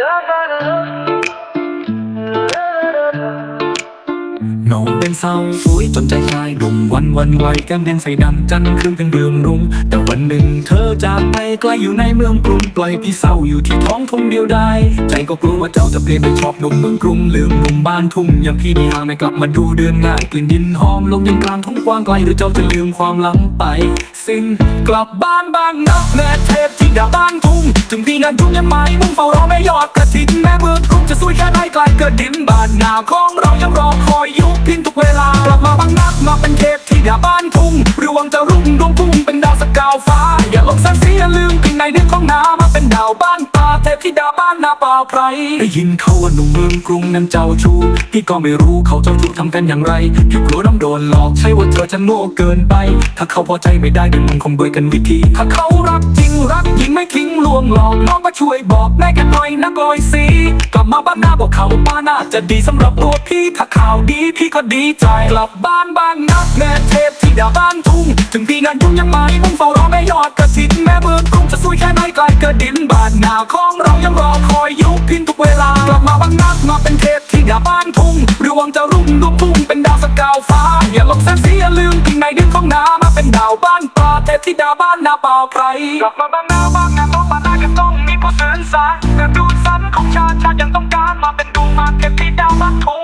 น้องเเศร้าฟุ้ยจนใจคลายดุ่มวันวันไหวแก้มแดงใส่ดำจันทร์คืนเป็นเดือนรุ่ง แต่วันหนึ่งเธอจากไปไกลอยู่ในเมืองกรุงปล่อยพี่เศร้าอยู่ที่ท้องทุ่งเดียวดายใจก็กลัวว่าเจ้าจะเปลี่ยนไปชอบหนุ่มเมืองกรุงลืมหนุ่มบ้านทุ่งย่างพี่ที่ห่างไม่กลับมาดูเดือนง่ายกลิ่นดินหอมลมยังกลางทุ่งกว้างไกลหรือเจ้าจะลืมความหลังไป สิ้นกลับบ้านบางนักแม่เทพที่ดาบ้านทุ่งถึงพี่งานทุ่งยังไม่มุ่งเฝ้ารอแม่ยอดกระถินแม่เมืองกรุงจะสวยแค่ไหนไกลเกิดดินบ้านนาของเรายังรอคอยยุคพินทุกเว เป็นเทพที่ดาบ้านทุ่งรวังจะรุ่งดวงพุ่งเป็นดาวสกาวฟ้า อย่าลงสัก อย่าลืมกลิ่นในเดือของน้ำมาเป็นดาวบ้านป่าเทพที่ดาบ้านนาป่าไพรได้ยินเขาว่าหนุ่มเมืองกรุงนั้นเจ้าชู้พี่ก็ไม่รู้เขาเจ้าชู้ทำกันอย่างไรพี่กลัวน้องโดนหลอกใช่ว่าเธอจะโง่เกินไป ถ้าเขาพอใจไม่ได้เดี๋ยวมันคงด้วยกันวิธี ถ้าเขารักจริงรักหญิงไม่ทิ้งลวงหลอกน้องมาช่วยบอกแม่กันหน่อยนะกอยสีกลับมาบ้านหน้าบอกเขาบ้านน่าจะดีสำหรับตัวพี่ถ้าข่าวดีพี่ก็ดีใจกลับบ้านบ้านนักแม่เทพที่ดาบ้านทุ่ง ถึงพี่งานยุ่งยังไม่มุ่งเฝ้ารอแม่ยอดกระถินแม่เมืองกรุงจะสวยแค่ไหนไกลเกิดดินบ้านนาของเรายังรอคอยยุคพินทุกเวลากลับมาบานนักมาเป็นเทพที่ดาบ้านทุ่งรวงจะรุ่งดวงพุ่งเป็นดาวสกาวฟ้าอย่าหลงแสงสีอย่าลืมกิ่งในดินของน้ำมาเป็นดาวบ้านป่าเทพที่ดาบ้านนาเปล่าไพรกลับมาบานนาบานนาต้องบ้านนาก็ต้องมีผู้สื่อสารกระดูสันของชาติชาติยังต้องการมาเป็นดวงมาเทพที่ดาวบ้านทุ่ง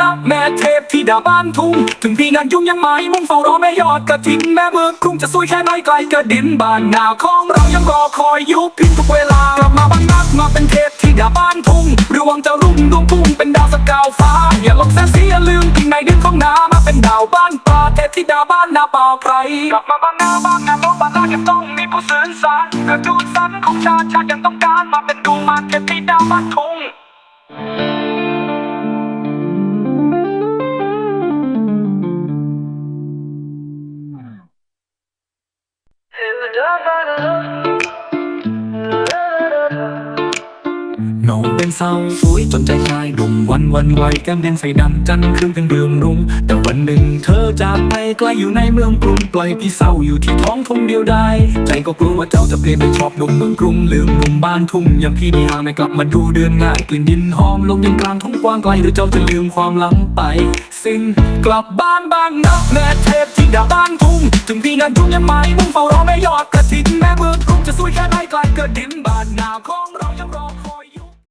นะแม่เทพที่ดาบ้านทุ่ง ถึงพี่งานยุ่งยังไม่มุ่งเฝ้ารอแม่ยอดกระถินแม่เมืองกรุงจะสวยแค่ไหนไกลกระดินบ้านนาของเรายังรอคอยยุคพินทุกเวลากลับมาบ้างนักมาเป็นเทพที่ดาบ้านทุ่งรือวังจะรุ่งดวงพุ่งเป็นดาวสกาวฟ้า อย่าหลงแสงสีอย่าลืมกิ่งในดินของน้ำมาเป็นดาวบ้านป่าเทพที่ดาบ้านนาเปล่าไพรกลับมาบ้านนาบ้านนาต้องบ้านนายังต้องมีผู้สื่อสารกระดูสันของชาติชาติยังต้องการมาเป็นดวงมาเทพที่ดาบ้านทุ่ง น้อง เป็นเศร้าฟุ้ยจนใจคลายดุ่มวันวันไหวแก้มแดงใส่ดำจันทร์คืนเป็นเดือนรุ่ง แต่วันหนึ่งเธอจากไปไกลอยู่ในเมืองกรุงปล่อยพี่เศร้าอยู่ที่ท้องทุ่งเดียวดายใจก็กลัวว่าเจ้าจะเปลี่ยนไปชอบหนุ่มเมืองกรุงลืมหนุ่มบ้านทุ่งย่างพี่ที่ห่างไม่กลับมาดูเดือนง่ายกลิ่นดินหอมลมยังกลางทุ่งกว้างไกลหรือเจ้าจะลืมความหลังไป สิ้นกลับบ้านบ้างนักแม่เทพที่ดาบ้านทุ่งถึงพี่งานทุ่งยังไม่มุ่งเฝ้ารอแม่ยอดกระถินแม่เมืองกรุงจะสวยแค่ไหนไกลเกิดดินบ้านนาของเรายังรอ